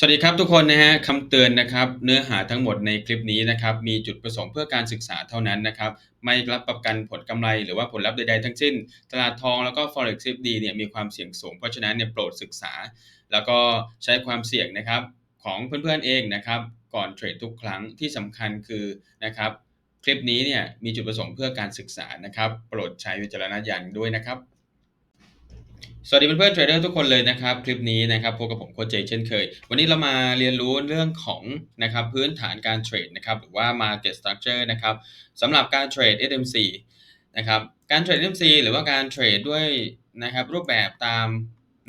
สวัสดีครับทุกคนนะฮะคำเตือนนะครับเนื้อหาทั้งหมดในคลิปนี้นะครับมีจุดประสงค์เพื่อการศึกษาเท่านั้นนะครับไม่รับประกันผลกำไรหรือว่าผลลัพธ์ใดๆทั้งสิ้น ตลาดทองแล้วก็ forex CFD เนี่ยมีความเสี่ยงสูง เพราะฉะนั้นเนี่ยโปรดศึกษา แล้วก็ใช้ความเสี่ยงนะครับของเพื่อนๆเองนะครับก่อนเทรดทุกครั้งที่สำคัญคือนะครับคลิปนี้เนี่ยมีจุดประสงค์เพื่อการศึกษานะครับโปรดใช้วิจารณญาณด้วยนะครับ สวัสดีเพื่อนๆเทรดเดอร์ทุกคนเลยนะครับ คลิปนี้นะครับพบกับผมโค้ชเจเช่นเคย วันนี้เรามาเรียนรู้เรื่องของนะครับพื้นฐานการเทรดนะครับหรือว่า Market Structure นะครับสำหรับการเทรด SMC นะครับการเทรด SMC หรือว่าการเทรดด้วยนะครับรูปแบบตาม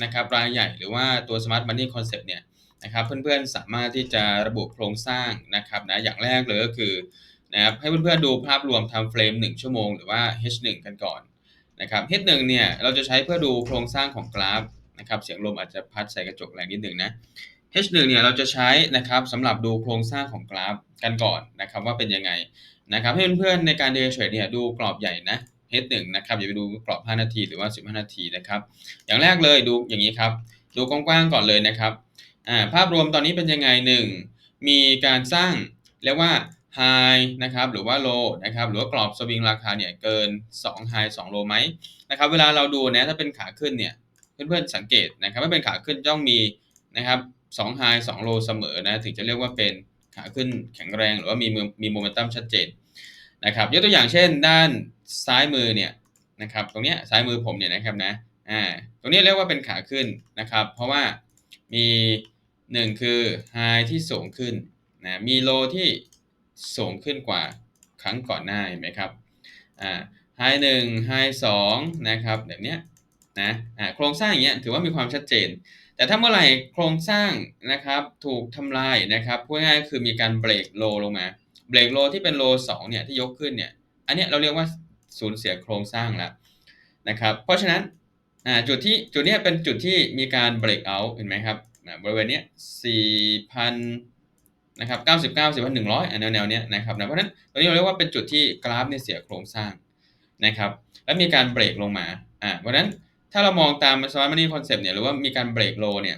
นะครับรายใหญ่หรือว่าตัว Smart Money Concept เนี่ยนะครับเพื่อนๆสามารถที่จะระบุโครงสร้างนะครับนะอย่างแรกเลยก็คือนะครับให้เพื่อนๆดูภาพรวม time frame 1ชั่วโมงหรือว่า H1 กันก่อน นะครับ H1 เนี่ยเราจะใช้เพื่อดูโครงสร้างของกราฟนะครับเสียงลมอาจจะพัดใส่กระจกแรงนิดหนึ่งนะ H1 เนี่ยเราจะใช้นะครับสำหรับดูโครงสร้างของกราฟกันก่อนนะครับว่าเป็นยังไงนะครับให้เพื่อนๆในการ day trade เนี่ยดูกรอบใหญ่นะ H1 นะครับอย่าไปดูกรอบ 5 นาทีหรือว่า 15 นาทีนะครับอย่างแรกเลยดูอย่างนี้ครับดูกว้างๆก่อนเลยนะครับภาพรวมตอนนี้เป็นยังไง 1 มีการสร้างเรียกว่า high นะครับหรือว่า low นะครับหรือว่ากรอบสวิงราคาเนี่ยเกิน 2 high 2 low ไหมนะครับเวลาเราดูนะถ้าเป็นขาขึ้นเนี่ยเพื่อนๆสังเกตนะครับถ้าเป็นขาขึ้นต้องมีนะครับ2 high 2 low เสมอนะถึงจะเรียกว่าเป็นขาขึ้นแข็งแรงหรือว่ามีมีโมเมนตัมชัดเจนนะครับยกตัวอย่างเช่นด้านซ้ายมือเนี่ยนะครับตรงเนี้ยซ้ายมือผมเนี่ยนะครับนะอ่าตรงนี้เรียกว่าเป็นขาขึ้นนะครับ เพราะว่ามี 1 คือ high ที่สูงขึ้นนะมี low ที่ สูงขึ้นกว่าครั้งก่อนหน้าเห็นไหมครับอ่าไฮหนึ่งไฮสองนะครับแบบเนี้ยนะอ่าโครงสร้างอย่างเงี้ยถือว่ามีความชัดเจน แต่ถ้าเมื่อไหร่โครงสร้างนะครับถูกทำลายนะครับพูดง่ายๆคือมีการเบรกโลลงมาเบรกโลที่เป็นโลสองเนี่ยที่ยกขึ้นเนี่ยอันเนี้ยเราเรียกว่าสูญเสียโครงสร้างแล้วนะครับเพราะฉะนั้นอ่าจุดที่จุดนี้เป็นจุดที่มีการเบรกเอาเห็นไหมครับบริเวณเนี้ยสี่พั นะครับ99 4,100อันแนวๆเนี้ยนะครับนะเพราะฉะนั้นตรงนี้เราเรียกว่าเป็นจุดที่กราฟเนี่ยเสียโครงสร้างนะครับแล้วมีการเบรกลงมาอ่าเพราะนั้นถ้าเรามองตาม Smart Money Concept เนี่ยหรือว่ามีการเบรกโลเนี่ย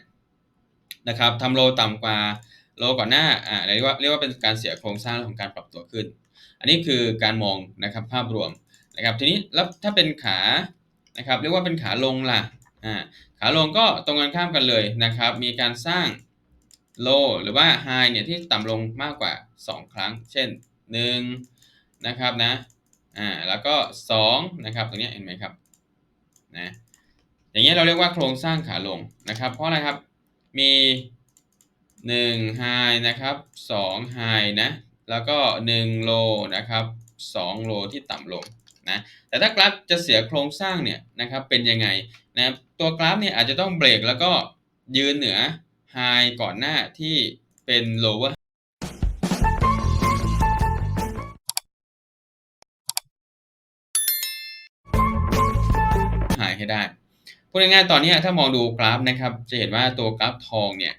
นะครับทำโลต่ำกว่าโลก่อนหน้าอ่าเรียกว่าเรียกว่าเป็นการเสียโครงสร้างของการปรับตัวขึ้น อันนี้คือการมองนะครับภาพรวมนะครับทีนี้แล้วถ้าเป็นขานะครับเรียกว่าเป็นขาลงล่ะอ่าขาลงก็ตรงกันข้ามกันเลยนะครับ มีการสร้าง low หรือว่า high เนี่ยที่ต่ำลงมากกว่า 2 ครั้ง เช่น1นะครับนะอ่าแล้วก็2นะครับตรงนี้เห็นไหมครับนะอย่างเงี้ยเราเรียกว่าโครงสร้างขาลงนะครับ เพราะอะไรครับมี 1 high นะครับ 2 high นะแล้วก็ 1 low นะครับ 2 low ที่ต่ำลงนะแต่ถ้ากราฟจะเสียโครงสร้างเนี่ยนะครับเป็นยังไงนะตัวกราฟเนี่ยอาจจะต้องเบรกแล้วก็ยืนเหนือ high ก่อนหน้าที่เป็น lower หายให้ได้พูดง่ายๆตอนนี้ถ้ามองดูกราฟนะครับ จะเห็นว่าตัวกราฟทองเนี่ย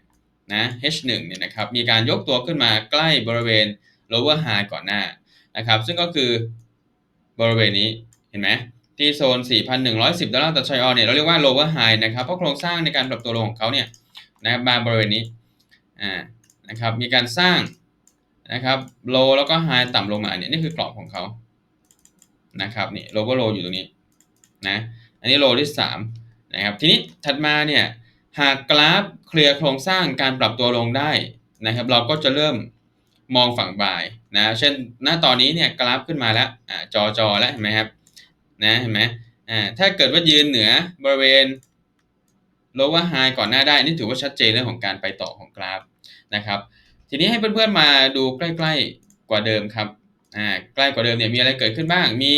นะ H1 เนี่ยนะครับ มีการยกตัวขึ้นมาใกล้บริเวณ lower high ก่อนหน้านะครับ ซึ่งก็คือบริเวณนี้เห็นไหมที่โซน 4,110 ดอลลาร์ต่อชอยออนเนี่ยเราเรียกว่า lower high นะครับ เพราะโครงสร้างในการปรับตัวลงของเขาเนี่ย นะครับมาบริเวณนี้อ่านะครับมีการสร้างนะครับ low แล้วก็ high ต่ำลงมาเนี่ยนี่คือกรอบของเขานะครับนี่ lower low อยู่ตรงนี้นะอันนี้โลที่3นะครับทีนี้ถัดมาเนี่ยหากกราฟเคลียร์โครงสร้างการปรับตัวลงได้นะครับ เราก็จะเริ่มมองฝั่งบายนะเช่นหน้าตอนนี้เนี่ยกราฟขึ้นมาแล้วอ่าจอจอแล้วเห็นไหมครับนะเห็นไหมอ่าถ้าเกิดว่ายืนเหนือบริเวณ lower high ก่อนหน้าได้นี่ถือว่าชัดเจนเรื่องของการไปต่อของกราฟนะครับ ทีนี้ให้เพื่อนๆมาดูใกล้ๆกว่าเดิมครับอ่าใกล้กว่าเดิมเนี่ยมีอะไรเกิดขึ้นบ้าง มี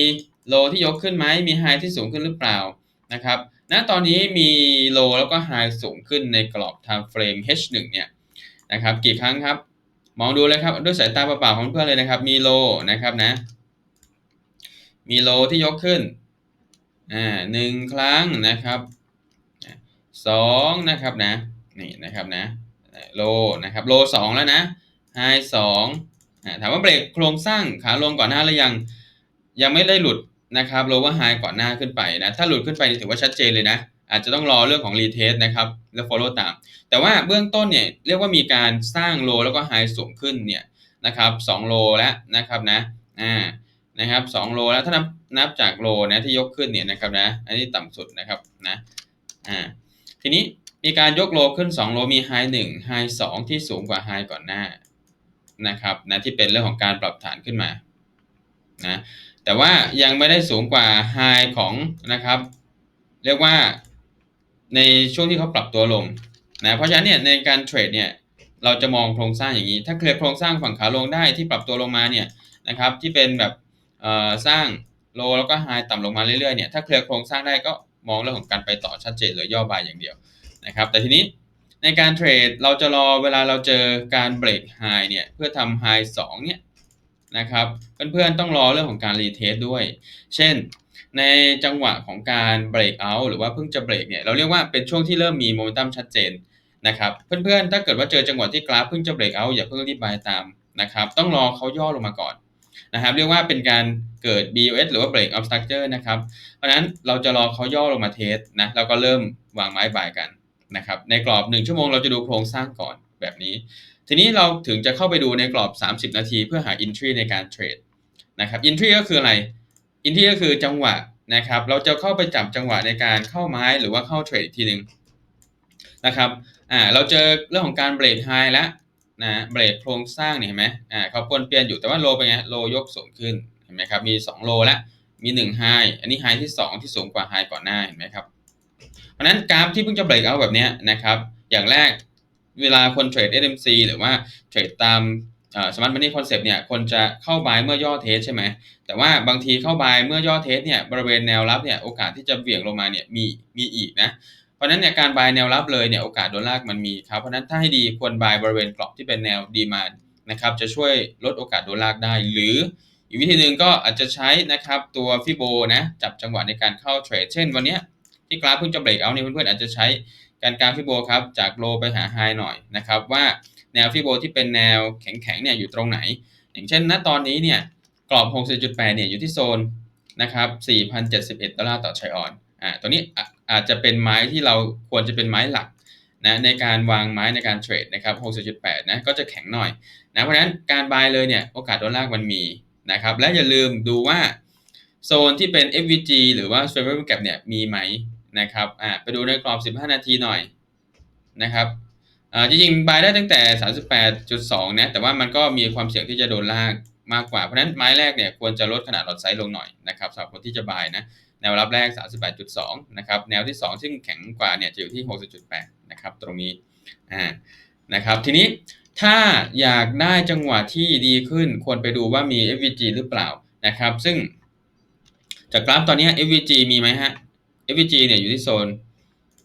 โลที่ยกขึ้นไหมมีไฮที่สูงขึ้นหรือเปล่านะครับณตอนนี้มีโลแล้วก็ไฮสูงขึ้นในกรอบ time frame H1 เนี่ยนะครับกี่ครั้งครับ มองดูเลยครับด้วยสายตาเปล่าๆของเพื่อนเลยนะครับ มีโลนะครับนะ มีโลที่ยกขึ้นอ่าหนึ่งครั้งนะครับ สองนะครับนะนี่นะครับนะโลนะครับโลสองแล้วนะไฮสองถามว่าเบรกโครงสร้างขาลงก่อนหน้าหรือยังยังไม่ได้หลุดนะครับโลว่าไฮก่อนหน้าขึ้นไปนะถ้าหลุดขึ้นไปถือว่าชัดเจนเลยนะอาจจะต้องรอเรื่องของ retest นะครับแล้ว follow ตาม แต่ว่าเบื้องต้นเนี่ยเรียกว่ามีการสร้างโลแล้วก็ไฮสูงขึ้นเนี่ยนะครับ2โลแล้วนะครับนะอ่านะครับ2โลแล้วถ้านับนับจากโลนะที่ยกขึ้นเนี่ยนะครับนะอันนี้ต่ำสุดนะครับนะอ่า ทีนี้มีการยกโลขึ้น 2 โลมีไฮ1ไฮ2ที่สูงกว่าไฮก่อนหน้านะครับนะที่เป็นเรื่องของการปรับฐานขึ้นมานะแต่ว่ายังไม่ได้สูงกว่าไฮของนะครับ เรียกว่าในช่วงที่เขาปรับตัวลงนะเพราะฉะนั้นเนี่ยในการเทรดเนี่ยเราจะมองโครงสร้างอย่างนี้ ถ้าเคลียร์โครงสร้างฝั่งขาลงได้ที่ปรับตัวลงมาเนี่ยนะครับที่เป็นแบบสร้างโลแล้วก็ไฮต่ำลงมาเรื่อยๆเนี่ยถ้าเคลียร์โครงสร้างได้ก็ มองเรื่องของการไปต่อชัดเจนเลยย่อบายอย่างเดียวนะครับ แต่ทีนี้ในการเทรดเราจะรอเวลาเราเจอการเบรกไฮเนี่ยเพื่อทำไฮสองเนี่ยนะครับเพื่อนๆต้องรอเรื่องของการรีเทสด้วย เช่นในจังหวะของการเบรกเอาหรือว่าเพิ่งจะเบรกเนี่ยเราเรียกว่าเป็นช่วงที่เริ่มมีโมเมนตัมชัดเจนนะครับเพื่อนๆถ้าเกิดว่าเจอจังหวะที่กราฟเพิ่งจะเบรกเอาอย่าเพิ่งรีบบายตามนะครับต้องรอเขาย่อลงมาก่อน นะครับเรียกว่าเป็นการเกิด BOS หรือว่า break of structure นะครับ เพราะนั้นเราจะรอเขาย่อลงมาเทสนะแล้วก็เริ่มวางไม้บายกันนะครับในกรอบ 1 ชั่วโมงเราจะดูโครงสร้างก่อนแบบนี้ ทีนี้เราถึงจะเข้าไปดูในกรอบ 30 นาทีเพื่อหา entry ในการเทรดนะครับ entry ก็คืออะไร entry ก็คือจังหวะนะครับ เราจะเข้าไปจับจังหวะในการเข้าไม้หรือว่าเข้าเทรดทีหนึ่งนะครับอ่าเราเจอเรื่องของการเบรกไฮแล้ว นะเบรกโครงสร้างเนี่ยเห็นไหมอ่าเขาปนเปลี่ยนอยู่แต่ว่าโลเป็นไงโลยกสูงขึ้นเห็นไหมครับมี 2 โลแล้วมี1ไฮอันนี้ไฮที่ 2 ที่สูงกว่าไฮก่อนหน้าเห็นไหมครับเพราะนั้นกราฟที่เพิ่งจะเบรกเอาแบบนี้นะครับอย่างแรกเวลาคนเทรด SMC หรือว่าเทรดตามสมาร์ทมันนี่คอนเซปต์เนี่ยคนจะเข้าบายเมื่อย่อเทสใช่ไหมแต่ว่าบางทีเข้าบายเมื่อย่อเทสเนี่ยบริเวณแนวรับเนี่ยโอกาสที่จะเบี่ยงลงมาเนี่ยมีมีอีกนะ เพราะนั้นเนี่ยการบายแนวรับเลยเนี่ยโอกาสโดนลากมันมีครับ เพราะนั้นถ้าให้ดีควรบายบริเวณกรอบที่เป็นแนวดีมานนะครับจะช่วยลดโอกาสโดนลากได้ หรืออีกวิธีหนึ่งก็อาจจะใช้นะครับตัวฟิโบนะจับจังหวะในการเข้าเทรดเช่นวันนี้ที่กราฟเพิ่งจะเบรกเอาเนี่ยเพื่อนๆอาจจะใช้การการฟิโบครับจากโลไปหาไฮหน่อยนะครับว่าแนวฟิโบที่เป็นแนวแข็งๆเนี่ยอยู่ตรงไหน อย่างเช่นณตอนนี้เนี่ยกรอบ 60.8 เนี่ยอยู่ที่โซนนะครับ4,071 ดอลลาร์ต่อชัยออนอ่าตัวนี้ อาจจะเป็นไม้ที่เราควรจะเป็นไม้หลักนะในการวางไม้ในการเทรดนะครับ60.8นะก็จะแข็งหน่อยนะเพราะฉะนั้นการบายเลยเนี่ยโอกาสโดนลากมันมีนะครับและอย่าลืมดูว่าโซนที่เป็น FVG หรือว่า s w a p Gap เนี่ยมีไหมนะครับอ่าไปดูในกรอบ 15 นาทีหน่อยนะครับอ่าจริงๆบายได้ตั้งแต่ 38.2นะแต่ว่ามันก็มีความเสี่ยงที่จะโดนลาก มากกว่า เพราะฉะนั้นไม้แรกเนี่ยควรจะลดขนาดหลอดไซส์ลงหน่อยนะครับสำหรับคนที่จะบายนะแนวรับแรก 38.2 นะครับ แนวที่ 2 ซึ่งแข็งกว่าเนี่ยจะอยู่ที่ 60.8 นะครับ ตรงนี้อ่านะครับ ทีนี้ถ้าอยากได้จังหวะที่ดีขึ้น ควรไปดูว่ามี FVG หรือเปล่านะครับ ซึ่งจากกราฟตอนนี้ FVG มีไหมฮะ FVG เนี่ยอยู่ที่โซน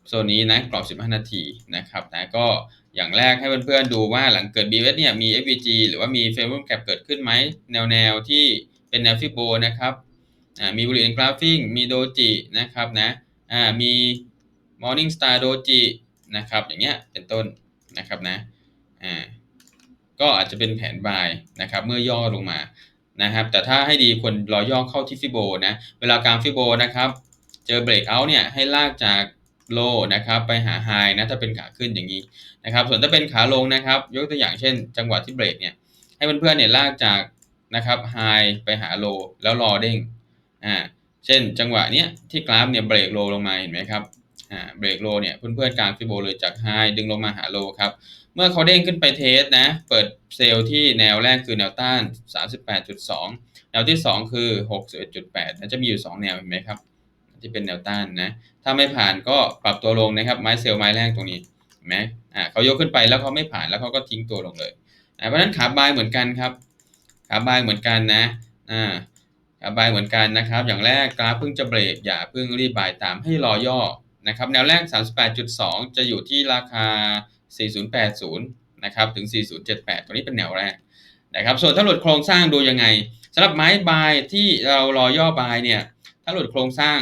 โซนนี้นะกรอบ 15 นาทีนะครับนะก็ อย่างแรกให้เพื่อนๆดูว่าหลังเกิด BS เนี่ยมี FVG หรือว่ามี Favorable Gap เกิดขึ้นไหมแนวแนวที่เป็นแนวฟิโบนะครับมีบุรีนกราฟิงมีโดจินะครับนะมี Morning Star โดจินะครับอย่างเงี้ยเป็นต้นนะครับนะก็อาจจะเป็นแผนบายนะครับเมื่อย่อลงมานะครับแต่ถ้าให้ดีควรรอย่อเข้าที่ฟิโบนะเวลากลางฟิโบนะครับเจอเบรกเอาท์เนี่ยให้ลากจาก โลนะครับไปหาไฮนะถ้าเป็นขาขึ้นอย่างนี้นะครับส่วนถ้าเป็นขาลงนะครับยกตัวอย่างเช่น จังหวะที่เบรกเนี่ยให้เพื่อนๆเนี่ยลากจากนะครับไฮไปหาโลแล้วรอเด้งอ่าเช่นจังหวะเนี้ยที่กราฟเนี่ยเบรกโลลงมาเห็นไหมครับอ่าเบรกโลเนี่ยเพื่อนๆกลางฟิโบเลยจากไฮดึงลงมาหาโลครับเมื่อเขาเด้งขึ้นไปเทสนะเปิดเซลล์ที่แนวแรกคือแนวต้าน 38.2 แนวที่ 2 คือ 61.8นะจะมีอยู่ 2 แนวเห็นไหมครับ ที่เป็นแนวต้านนะ ถ้าไม่ผ่านก็ปรับตัวลงนะครับ ไม้เซลล์ไม้แรกตรงนี้เห็นไหมอ่าเขายกขึ้นไปแล้วเขาไม่ผ่านแล้วเขาก็ทิ้งตัวลงเลยนะเพราะนั้นขาบายเหมือนกันครับ ขาบายเหมือนกันนะอ่าบายเหมือนกันนะครับ อย่างแรกกราฟเพิ่งจะเบรกอย่าเพิ่งรีบบายตามให้รอย่อนะครับ แนวแรก 38.2 จะอยู่ที่ราคา 4080 นะครับ ถึง 4078 ตัวนี้เป็นแนวแรกนะครับ ส่วนถ้าหลุดโครงสร้างดูยังไงสำหรับไม้บายที่เรารอย่อบายเนี่ย ถ้าหลุดโครงสร้าง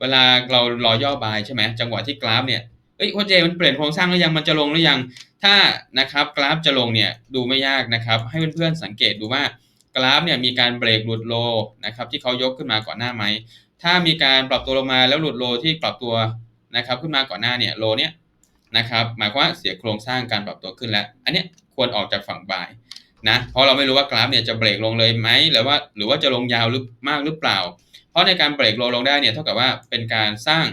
เวลาเรารอย่อบายใช่ไหมจังหวะที่กราฟเนี่ยเอ้ยโคเจมันเปลี่ยนโครงสร้างหรือยังมันจะลงหรือยัง ถ้านะครับกราฟจะลงเนี่ยดูไม่ยากนะครับ ให้เพื่อนๆสังเกตดูว่ากราฟเนี่ยมีการเบรกหลุดโลนะครับที่เขายกขึ้นมาก่อนหน้าไหมถ้ามีการปรับตัวลงมาแล้วหลุดโลที่ปรับตัวนะครับขึ้นมาก่อนหน้าเนี่ยโลเนี้ยนะครับหมายความว่าเสียโครงสร้างการปรับตัวขึ้นแล้ว อันเนี้ยควรออกจากฝั่งบาย นะเพราะเราไม่รู้ว่ากราฟเนี่ยจะเบรกลงเลยไหมหรือว่าหรือว่าจะลงยาวหรือมากหรือเปล่า เพราะในการเบรกโลลงได้เนี่ยเท่ากับว่าเป็นการสร้าง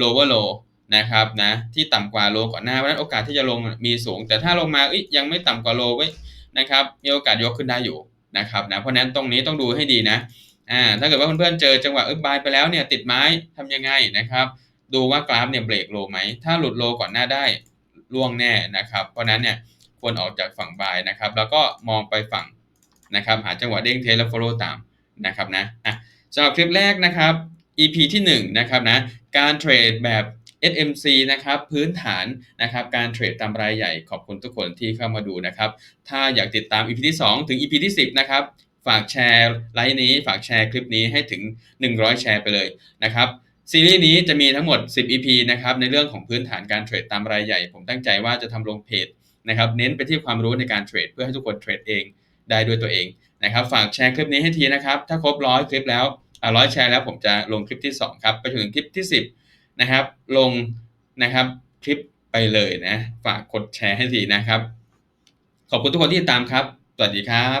lower low นะครับนะที่ต่ำกว่าโลก่อนหน้าเพราะฉะนั้นโอกาสที่จะลงมีสูง แต่ถ้าลงมาอยยังไม่ต่ำกว่าโลไว้นะครับมีโอกาสยกขึ้นได้อยู่นะครับนะเพราะนั้นตรงนี้ต้องดูให้ดีนะอ่าถ้าเกิดว่าเพื่อนๆเจอจังหวะเอ้ยบายไปแล้วเนี่ยติดไม้ทำยังไงนะครับดูว่ากราฟเนี่ยเบรกโลไหมถ้าหลุดโลก่อนหน้าได้ล่วงแน่นะครับเพราะนั้นเนี่ย ควรออกจากฝั่งบายนะครับ แล้วก็มองไปฝั่งนะครับ หาจังหวะเด้งเทสแล้ว follow ตามนะครับนะอะสำหรับคลิปแรกนะครับ EP ที่1นะครับนะการเทรดแบบ SMC นะครับพื้นฐานนะครับการเทรดตามรายใหญ่ขอบคุณทุกคนที่เข้ามาดูนะครับ ถ้าอยากติดตาม EP ที่ 2 ถึง EP ที่ 10 นะครับ ฝากแชร์ไลฟ์นี้ ฝากแชร์คลิปนี้ให้ถึง 100 แชร์ไปเลยนะครับซีรีส์นี้จะมีทั้งหมด 10 EP นะครับในเรื่องของพื้นฐานการเทรดตามรายใหญ่ ผมตั้งใจว่าจะทำลงเพจ นะครับเน้นไปที่ความรู้ในการเทรด เพื่อให้ทุกคนเทรดเองได้ด้วยตัวเองนะครับฝากแชร์คลิปนี้ให้ทีนะครับ ถ้าครบร้อยคลิปแล้วร้อยแชร์แล้วผมจะลงคลิปที่ 2 ครับ ไปถึงคลิปที่ 10 นะครับ ลงนะครับคลิปไปเลยนะ ฝากกดแชร์ให้ทีนะครับ ขอบคุณทุกคนที่ติดตามครับ สวัสดีครับ